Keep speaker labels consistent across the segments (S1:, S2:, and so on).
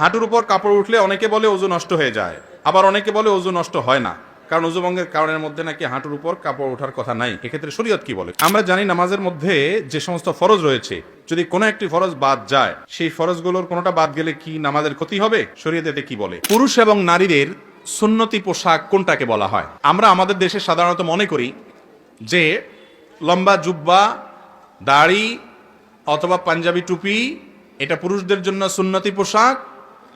S1: হাঁটুর উপর কাপড় উঠলে অনেকে বলে ওজু নষ্ট হয়ে যায়। আবার অনেকে বলে ওজু নষ্ট হয় না। কারণ উজুভঙ্গের কারণের মধ্যে নাকি হাঁটুর উপর কাপড় ওঠার কথা নাই। এক্ষেত্রে শরীয়ত কি বলে? আমরা জানি নামাজের মধ্যে যে সমস্ত ফরজ রয়েছে, যদি কোনো একটি ফরজ বাদ যায়, সেই ফরজগুলোর কোনোটা বাদ গেলে কি নামাজের ক্ষতি হবে? শরীয়ত এতে কি বলে? পুরুষ এবং নারীদের সুন্নতি পোশাক কোনটাকে বলা হয়? আমরা আমাদের দেশে সাধারণত মনে করি যে লম্বা জুব্বা, দাড়ি অথবা পাঞ্জাবি টুপি, এটা পুরুষদের জন্য সুন্নতি পোশাক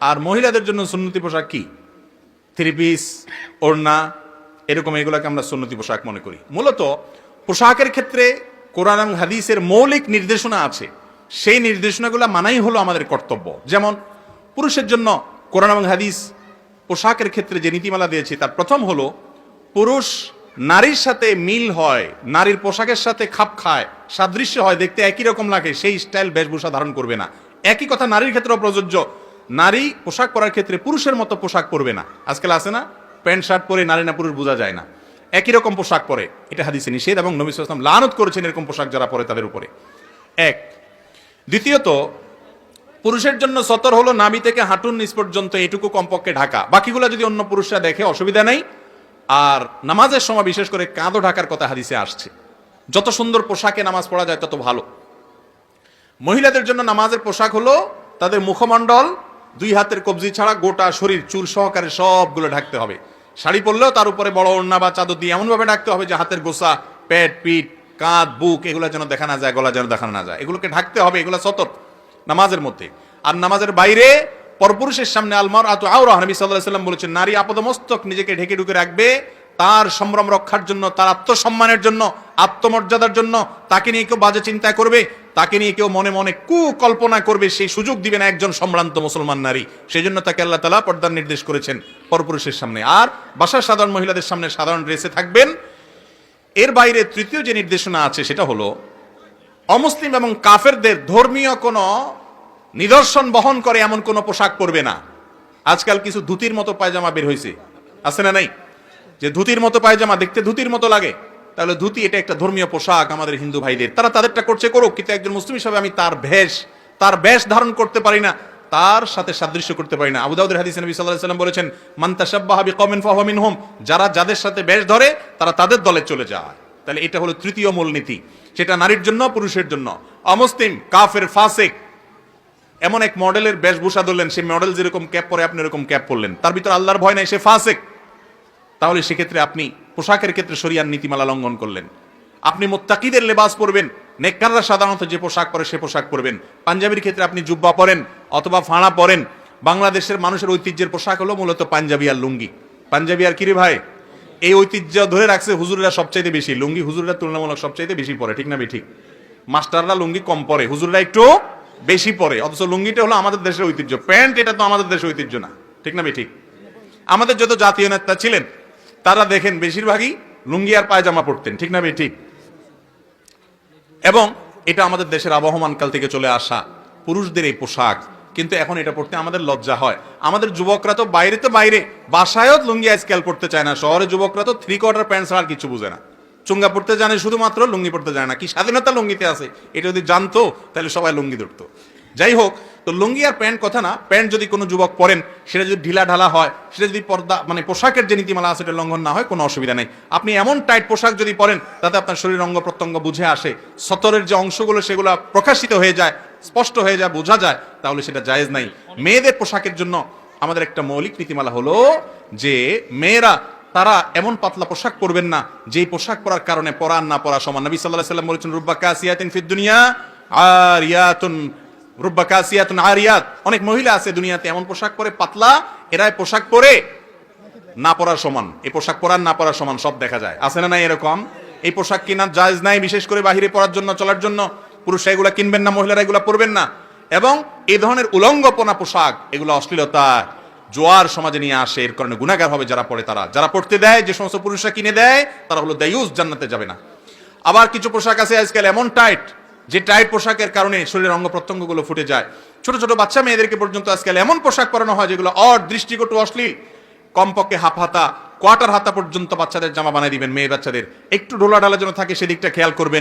S1: আর মহিলাদের জন্য সুন্নতি পোশাক কি? থ্রি পিস ওড়না, এরকম এগুলোকে আমরা সুন্নতি পোশাক মনে করি। মূলত পোশাকের ক্ষেত্রে কোরআন হাদিসের মৌলিক নির্দেশনা আছে। সেই নির্দেশনাগুলো মানাই হলো আমাদের কর্তব্য। যেমন পুরুষের জন্য কোরআন এবং হাদিস পোশাকের ক্ষেত্রে যে নীতিমালা দিয়েছে, তার প্রথম হলো পুরুষ নারীর সাথে মিল হয়, নারীর পোশাকের সাথে খাপ খায়, সাদৃশ্য হয়, দেখতে একই রকম লাগে, সেই স্টাইল বেশভূষা ধারণ করবে না। একই কথা নারীর ক্ষেত্রেও প্রযোজ্য। নারী পোশাক পরার ক্ষেত্রে পুরুষের মতো পোশাক পরবে না। আজকাল আছে না? প্যান্ট, শার্ট পরে নারী না পুরুষ বোঝা যায় না। একই রকম পোশাক পরে। এটা হাদিসে নিষেধ এবং নবী সাল্লাল্লাহু লানত করেছেন এরকম পোশাক যারা পরে তাদের উপরে। এক। দ্বিতীয়ত, পুরুষের জন্য সতর হলো নামি থেকে হাঁটুর নিচ পর্যন্ত এটুকু কমপক্ষে ঢাকা। বাকিগুলো যদি অন্য পুরুষরা দেখে, অসুবিধা নেই। আর নামাজের সময় বিশেষ করে কাঁধও ঢাকার কথা হাদিসে আসছে। যত সুন্দর পোশাকে নামাজ পড়া যায় তত ভালো। মহিলাদের জন্য নামাজের পোশাক হলো তাদের মুখমণ্ডল দুই হাতের কবজি ছাড়া গোটা শরীর, চুল সহকারে সবগুলো ঢাকতে হবে। শাড়ি পরলেও তার উপরে বড় ওড়না বা চাদর দিয়ে এমনভাবে ঢাকতে হবে যে হাতের গোসা, পেট, পিঠ, কাঁধ, বুক এগুলো যেন দেখা না যায়, গলা যেন দেখানো না যায়। এগুলোকে ঢাকতে হবে, এগুলো সতর নামাজের মধ্যে। আর নামাজের বাইরে পরপুরুষের সামনে আলমার আত আউরা নবী সাল্লাহ সাল্লাম বলেছেন, নারী আপদমস্তক নিজেকে ঢেকে ঢুকে রাখবে তার সম্ভ্রম রক্ষার জন্য, তার আত্মসম্মানের জন্য, আত্মমর্যাদার জন্য তাকে নিয়ে কেউ বাজে চিন্তা করবে, তাকে নিয়ে কেউ মনে মনে কুকল্পনা করবে, সেই সুযোগ দিবে না একজন সম্ভ্রান্ত মুসলমান নারী। সেই জন্য তাকে আল্লাহ তালা পর্দার নির্দেশ করেছেন পরপুরুষের সামনে। আর বাসার সাধারণ মহিলাদের সামনে সাধারণ ড্রেসে থাকবেন। এর বাইরে তৃতীয় যে নির্দেশনা আছে, সেটা হলো, অমুসলিম এবং কাফেরদের ধর্মীয় কোনো নিদর্শন বহন করে এমন কোনো পোশাক পরবে না। আজকাল কিছু ধুতির মতো পায়জামা বের হয়েছে। আছে না নাই? যে ধুতির মতো পায়জামা দেখতে ধুতির মতো লাগে, তাহলে ধুতি এটা একটা ধর্মীয় পোশাক আমাদের হিন্দু ভাইদের। তারা তাদেরটা করছে করুক, কিন্তু একজন মুসলিম হিসাবে আমি তার ভেষ, তার বেশ ধারণ করতে পারি না, তার সাথে সাদৃশ্য করতে পারি না। আবু দাউদের হাদিস নবী আলাইহি সাল্লাম বলেছেন, মান তাশাব্বাহা বিকওমিন ফাহুয়া মিনহুম যারা যাদের সাথে বেশ ধরে, তারা তাদের দলে চলে যায়। তাহলে এটা হলো তৃতীয় মূলনীতি, সেটা নারীর জন্য, পুরুষের জন্য। অমুসলিম, কাফের, ফাসিক, এমন এক মডেলের বেশভূষা ধরলেন, সেই মডেল যেরকম ক্যাপ পরে আপনি এরকম ক্যাপ পরলেন। তার ভিতর আল্লাহর ভয় নাই, সে ফাসেক। তাহলে সেক্ষেত্রে আপনি পোশাকের ক্ষেত্রে শরিয়ার নীতিমালা লঙ্ঘন করলেন। আপনি মোত্তাকিদের লেবাস পরবেন, নেককাররা সাধারণত যে পোশাক পরে সে পোশাক পরবেন। পাঞ্জাবির ক্ষেত্রে আপনি জুব্বা পরেন অথবা ফাঁড়া পরেন। বাংলাদেশের মানুষের ঐতিহ্যের পোশাক হলো মূলত পাঞ্জাবি আর লুঙ্গি। পাঞ্জাবি আর কিরে ভাই? এই ঐতিহ্য ধরে রাখছে হুজুররা সবচাইতে বেশি। লুঙ্গি হুজুররা তুলনামূলক সবচাইতে বেশি পরে, ঠিক না বে ঠিক। মাস্টাররা লুঙ্গি কম পরে, হুজুররা একটু বেশি পরে। অথচ লুঙ্গিটা হলো আমাদের দেশের ঐতিহ্য। প্যান্ট, এটা তো আমাদের দেশের ঐতিহ্য না। ঠিক না বে ঠিক। আমাদের যত জাতীয় নেতা ছিলেন তারা দেখেন বেশিরভাগই লুঙ্গি আর পায়জামা পরতেন, ঠিক না ঠিক। এবং এটা আমাদের দেশের আবহমান কাল থেকে চলে আসা পুরুষদের এই পোশাক, কিন্তু এখন এটা পড়তে আমাদের লজ্জা হয়। আমাদের যুবকরা তো বাইরে তো বাইরে, বাসায়ও লুঙ্গি আজকাল পড়তে চায় না, শহরে যুবকরা তো থ্রি কোয়ার্টার প্যান্ট ছাড়া কিছু বুঝে না। চুঙ্গা পড়তে জানে শুধুমাত্র লুঙ্গি পড়তে জানে না, কি স্বাধীনতা লুঙ্গিতে আছে? এটা যদি জানতো, তাহলে সবাই লুঙ্গি ধরতো। যাই হোক তো লুঙ্গি আর প্যান্ট কথা না, প্যান্ট যদি কোনো যুবক পরেন, সেটা যদি ঢিলা ঢালা হয়, সেটা যদি পর্দা মানে পোশাকের যে নীতিমালা আছে, সেটা লঙ্ঘন না হয়, কোনো অসুবিধা নেই। আপনি এমন টাইট পোশাক যদি পরেন, তাতে আপনার শরীর অঙ্গ প্রত্যঙ্গ বুঝে আসে, সতরের যে অংশগুলো, সেগুলো প্রকাশিত হয়ে যায়, স্পষ্ট হয়ে যায়, বোঝা যায়, তাহলে সেটা জায়েজ নাই। মেয়েদের পোশাকের জন্য আমাদের একটা মৌলিক নীতিমালা হলো যে, মেয়েরা, তারা এমন পাতলা পোশাক পরবেন না, যেই পোশাক পরার কারণে পরান না পরা সমান। নবী সাল্লাহ সাল্লাম বলেছেন, রুব্বা কাসিয়াতিন ফিদ দুনিয়া আর ইয়াতুন রুব্বা কাসিয়াতুন আরিয়াত। অনেক মহিলা আছে দুনিয়াতে, এমন পোশাক পরে পাতলা এরা পোশাক পরে না পরার সমান। এই পোশাক পরার, না পরার সমান সব দেখা যায়। আছে না নাই এরকম? এই পোশাক কিনা জায়জ নাই বিশেষ করে বাহিরে পরার জন্য, চলার জন্য। পুরুষরা এগুলা কিনবেন না, মহিলারা এগুলা পরবেন না। এবং এই ধরনের উলঙ্গপনা পোশাক, এগুলো অশ্লীলতা, জোয়ার সমাজে নিয়ে আসে, এর কারণে গুণাগার হবে যারা পড়ে তারা। যারা পড়তে দেয়, যে সমস্ত পুরুষরা কিনে দেয়, তারা হলো দায়ুস, জান্নাতে যাবে না। আবার কিছু পোশাক আছে আজকাল এমন টাইট যে টাইট পোশাকের কারণে শরীরের অঙ্গ প্রত্যঙ্গগুলো ফুটে যায়। ছোট ছোট বাচ্চা মেয়েদেরকে পর্যন্ত আজকাল এমন পোশাক পরানো হয় যেগুলো অর দৃষ্টিকটু অশ্লীল। কমপক্ষে হাফ হাতা, কোয়ার্টার হাতা পর্যন্ত বাচ্চাদের জামা বানিয়ে দিবেন মেয়ে বাচ্চাদের। একটু ডোলা ডালা যেন থাকে, সেদিকটা খেয়াল করবেন।